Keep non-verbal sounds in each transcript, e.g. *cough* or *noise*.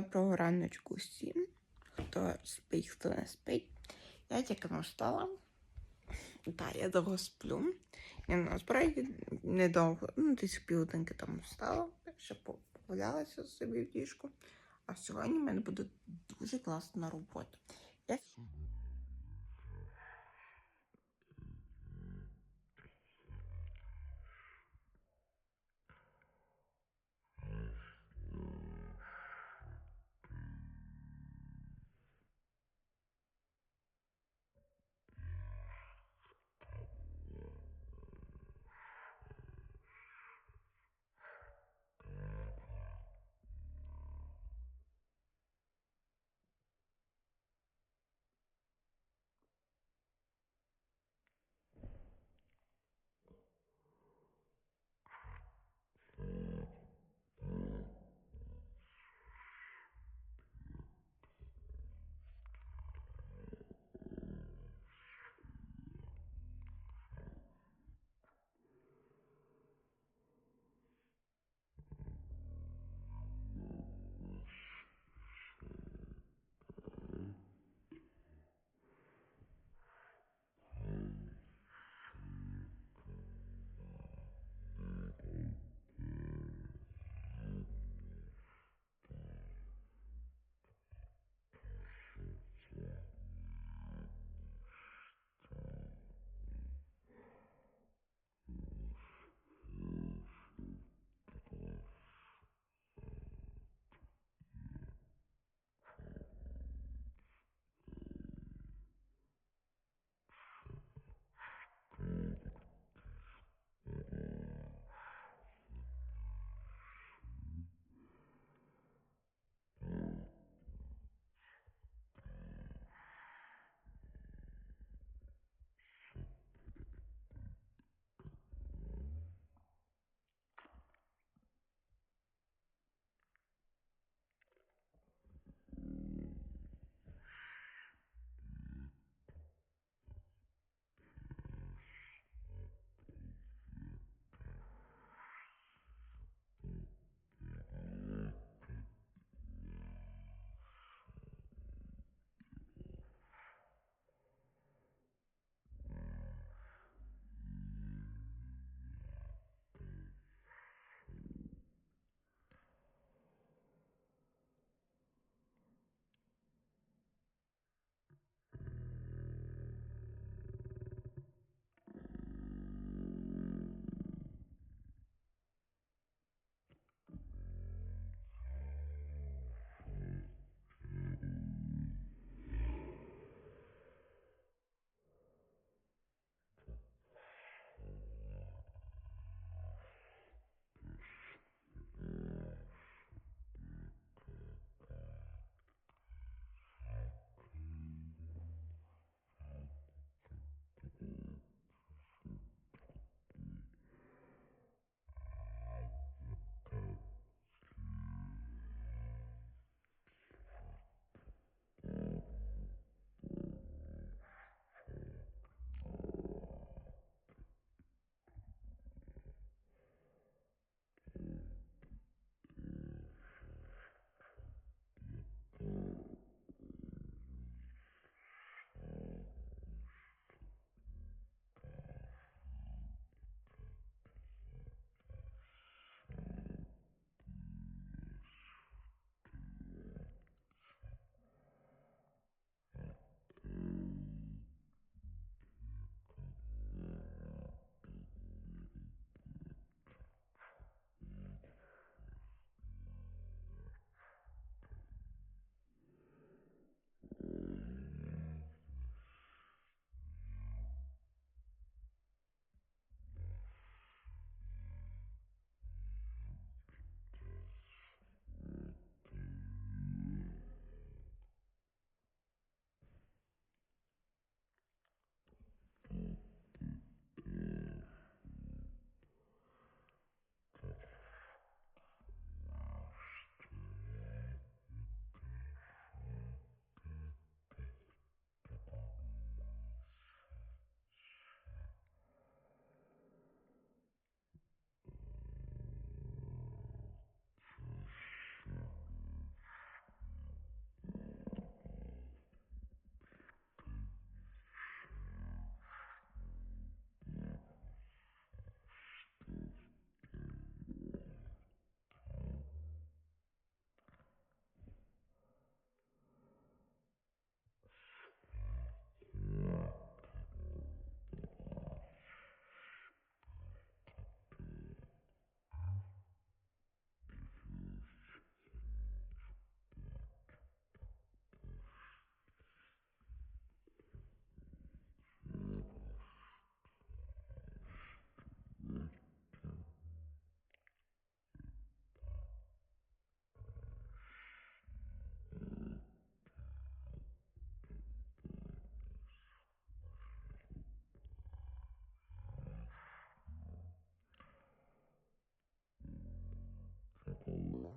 доброго раночку всім. Хто спить, хто не спить. Я тільки не встала. Так, я довго сплю. Я насправді недовго, ну, десь півгодинки там встала, ще по- погулялася собі в ліжку. А сьогодні в мене буде дуже класна робота. Я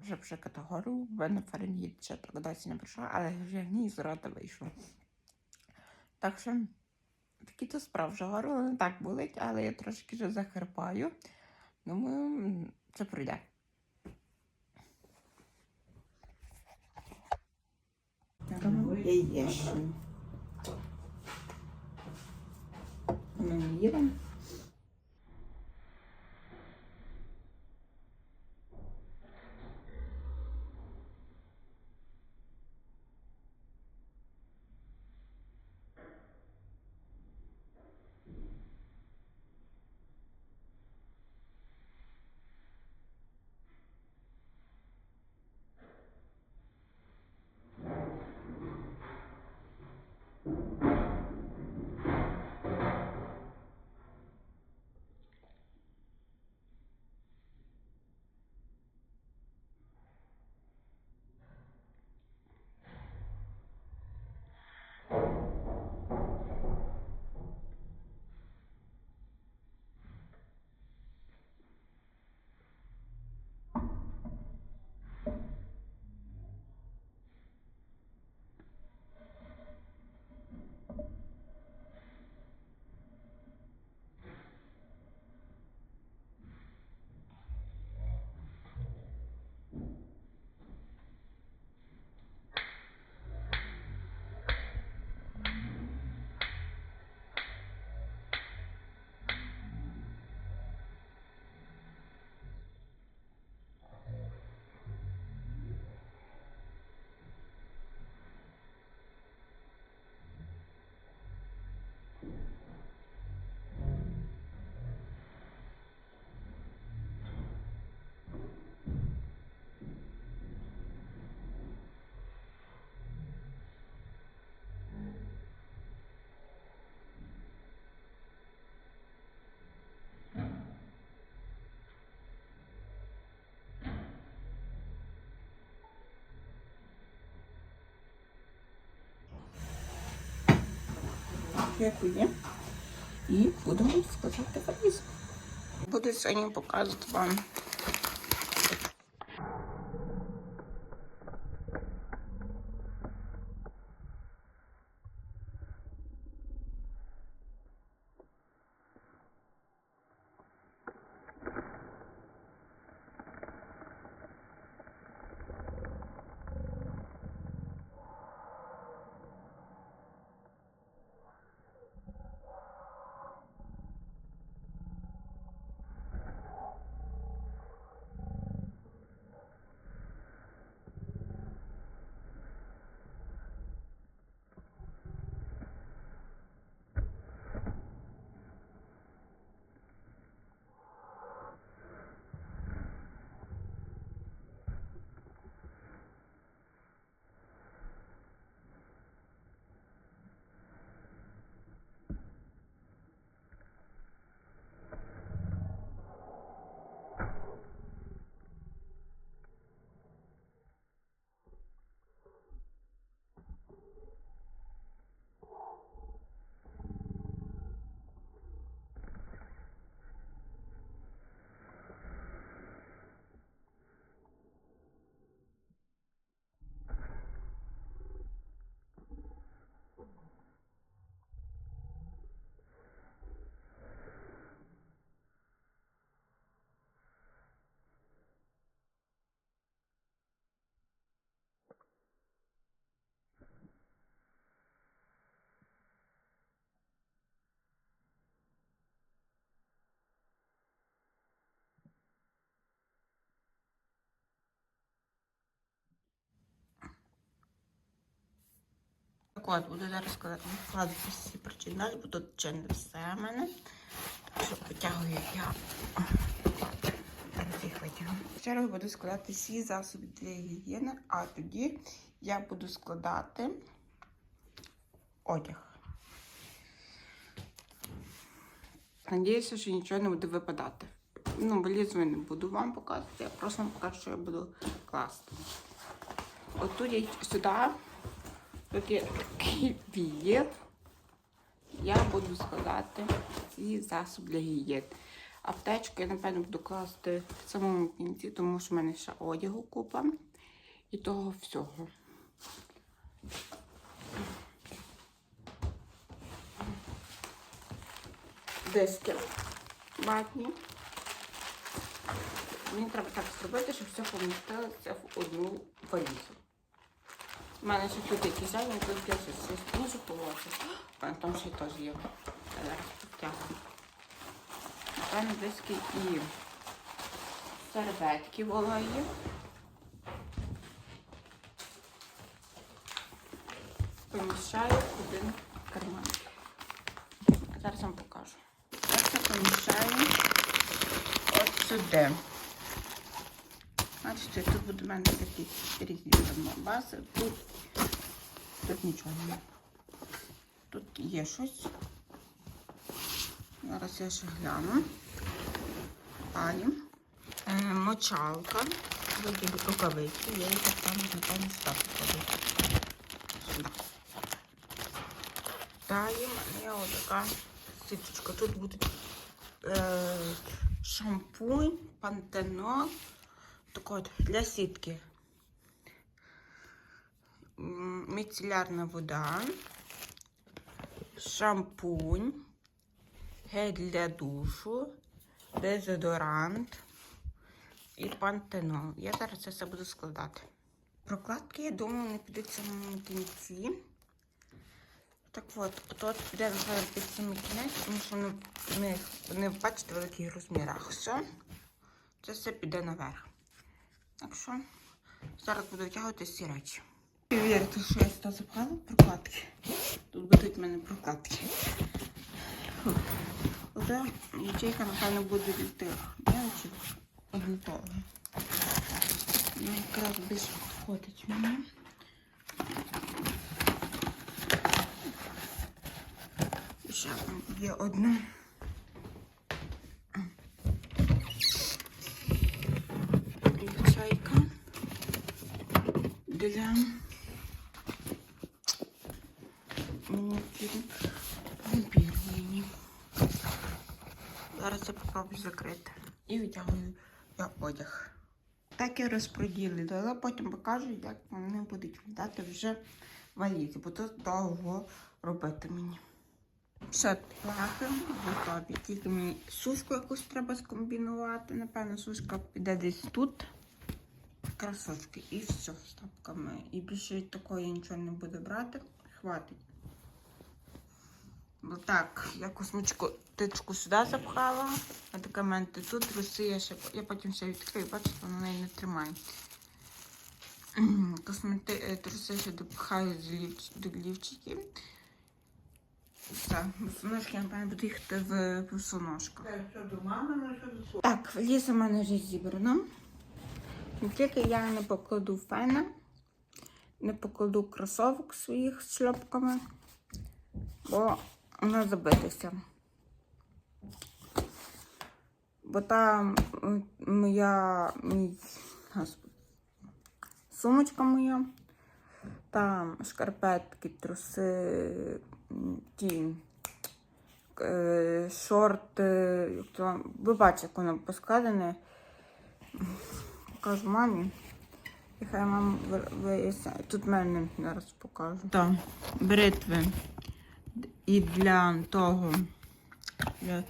вже пшикати гору, в мене Фаренгіт ще так досі не прийшла, але вже гній з рота вийшло. Так що такі то справ вже горло не так болить, але я трошки вже захерпаю. Думаю, це пройде. Яєчню. Ну, їдемо. Дякую. І будемо складати валізу. Буду сьогодні показувати вам. От, буду зараз складати вкладати всі причинач, бо тут ще не все в мене. Так що потягую я. Зараз буду складати всі засоби для гігієни, а тоді я буду складати одяг. Надіюся, що нічого не буде випадати. Ну, валізу я не буду вам показувати, я просто вам покажу, що я буду класти. От тут я сюди, такий вієр. Я буду складати свій засоб для гігієни. Аптечку я, напевно, буду класти в самому кінці, тому що в мене ще одягу купа і того всього. Диски ватні. Мені треба так зробити, щоб все помістилося в одну валізу. У мене ще тут якісь зайні, тут я щось положити. У мене там ще теж є. Підтягну. Напевно, диски і серветки вологі. Поміщаю в один карман. Зараз вам покажу. Це поміщаю от сюди. Бачите, тут буде в мене такі різні бази. Тут, тут нічого немає. Тут є щось. Зараз я ще гляну. Далі. Е, мочалка. Вроді рукавиці. Я їх так само, напевно, ставлю Сюди. Далі є отака сіточка. Тут буде е, шампунь, пантенол. Так от, для сітки. Міцелярна вода, шампунь, гель для душу, дезодорант і пантенол. Я зараз це все буду складати. Прокладки, я думаю, не підуть в самому кінці. Так от, тут піде під самий кінець, тому що вони, вони бачите, в великих розмірах. Все, це все піде наверх. Так що зараз буду витягувати всі речі. Вірте, що я сюди запхала прокладки. Тут будуть в мене прокладки. Оце ячейка, напевно, буде для тих дівчинок однотових. Ну, якраз більше підходить мені. І ще є одна. Ячейка для вампірні. Зараз я попробую закрити. І витягую я одяг. Так я але потім покажу, як вони будуть виглядати вже в валізі, бо тут довго робити мені. Все, плахи готові. Тільки мені сушку якусь треба скомбінувати. Напевно, сушка піде десь тут. Красочки. І все з тапками. І більше такої нічого не буду брати. Хватить. Так, я космичку тичку сюди запхала, медикаменти тут, труси я ще я потім ще відкрию, бачите, вона неї не тримає. *clears throat* Космети, е, труси ще лівч, до лівчиків. Все, босоножки, напевно, буду їхати в босоножках. Що до мами, що до. Так, валіза в мене вже зібрана. Тільки я не покладу фена, не покладу кросовок своїх з шльопками, бо воно забитися. Бо там моя мій, сумочка моя, там шкарпетки, труси, ті е, шорти, ви бачите, як воно поскладене. Покажу мамі. І хай мама виясняє. Тут мене зараз покажу. Так, бритви. І для того, для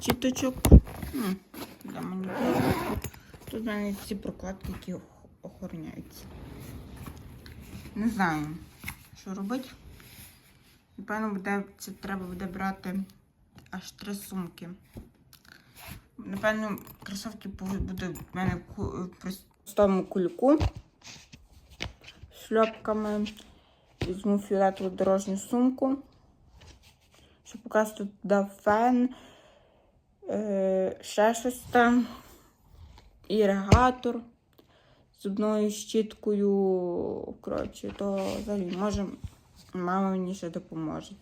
щіточок. Ну, для манікюру. Тут в мене ці прокладки, які охороняються. Не знаю, що робити. Напевно, буде, це треба буде брати аж три сумки. Напевно, кросовки буде в мене ку- в простому кульку з шльопками. Візьму фіолетову дорожню сумку. Щоб покласти туди фен, е, ще щось там, іригатор зубною щіткою. Коротше, то взагалі може мама мені ще допоможе.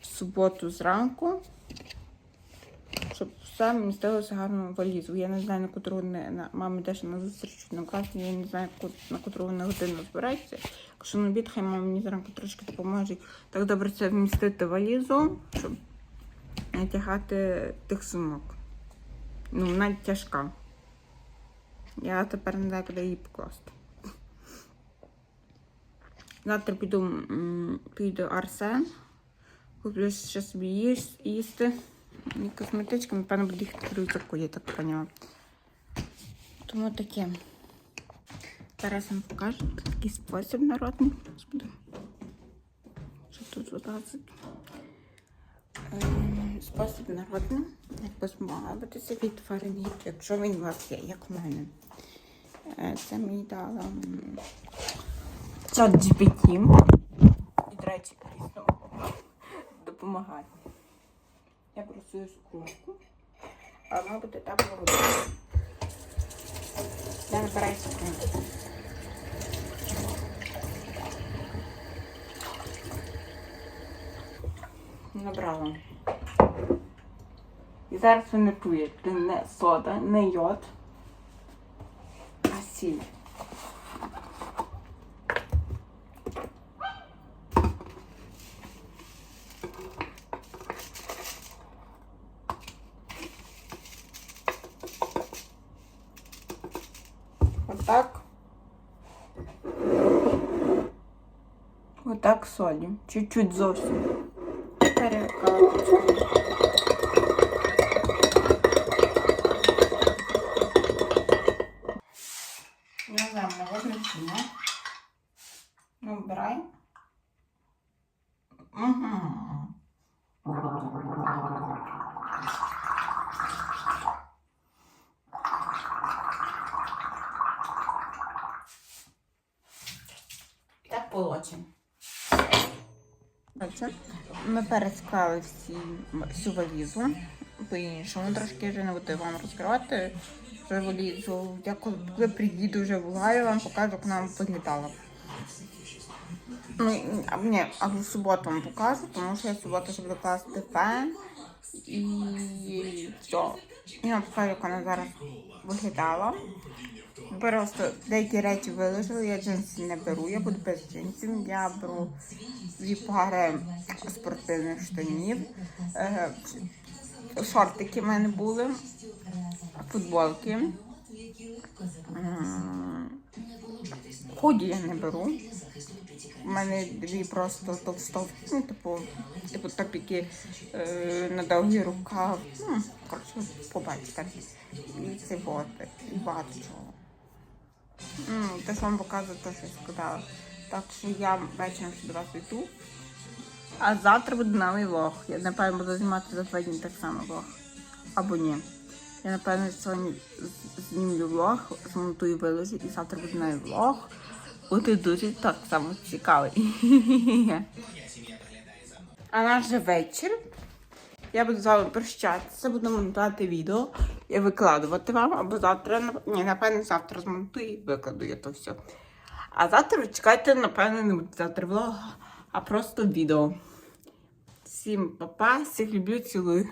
В суботу зранку щоб все містилося гарно валізу. Я не знаю, на котру вони на мами теж на зустріч на класі, я не знаю, на котру вони годину збираються. Якщо на обід, хай мама мені зранку трошки допоможе. Так добре це вмістити валізу, щоб не тягати тих сумок. Ну, вона тяжка. Я тепер не знаю, куди її покласти. Завтра піду, піду Арсен. Куплю ще собі їсти. І косметичка, напевно, буде в рюкзаку, я так поняла. Тому таке. Зараз вам покажу такий спосіб народний. Що тут вилазить? Ем, Спосіб народний, як позбавитися від фаренгіту, якщо він у вас є, як в мене. Е, Це мені дала м, чат GPT. І, до речі, допомагає. Я беру свою скружку, а вона буде тепло вода. Я набираю скружку. Набрала. І зараз ви не чуєте не сода, не йод, а сіль. Отак солі. Чуть-чуть зовсім. Перекалочку. Не знаю, можно сильно. Ну, убирай. Угу. Так получим. Отже, ми пересклали всі, всю валізу. По-іншому трошки вже не буду вам розкривати. Вже валізу. Я коли, приїду вже в Лугаю, вам покажу, як нам виглядало. Ну, ні, а в суботу вам покажу, тому що я в суботу ще буду класти фен. І все. Я вам покажу, як вона зараз виглядала. Просто деякі речі виложили, я джинси не беру, я буду без джинсів. Я беру дві пари спортивних штанів. Е, шортики в мене були, футболки. М, Худі я не беру. У мене дві просто товстовки, ну, типу, типу топіки е, на довгі рукав. Ну, коротше, побачите. І це от, і багато чого. Те, що вам показую, те, що я сказала. Так що я вечором до вас йду. А завтра буде новий влог. Я напевно буду знімати за два дні так само влог. Або ні. Я напевно сьогодні знімлю влог, змонтую виложу і завтра буде новий влог. Буде дуже так само цікавий. *laughs* А наш вечір. Я буду з вами прощатися, буду монтувати відео і викладувати вам, або завтра, ні, напевно, завтра змонтую і викладу я то все. А завтра чекайте, напевно, не буде завтра влог, а просто відео. Всім па-па, всіх люблю, цілую.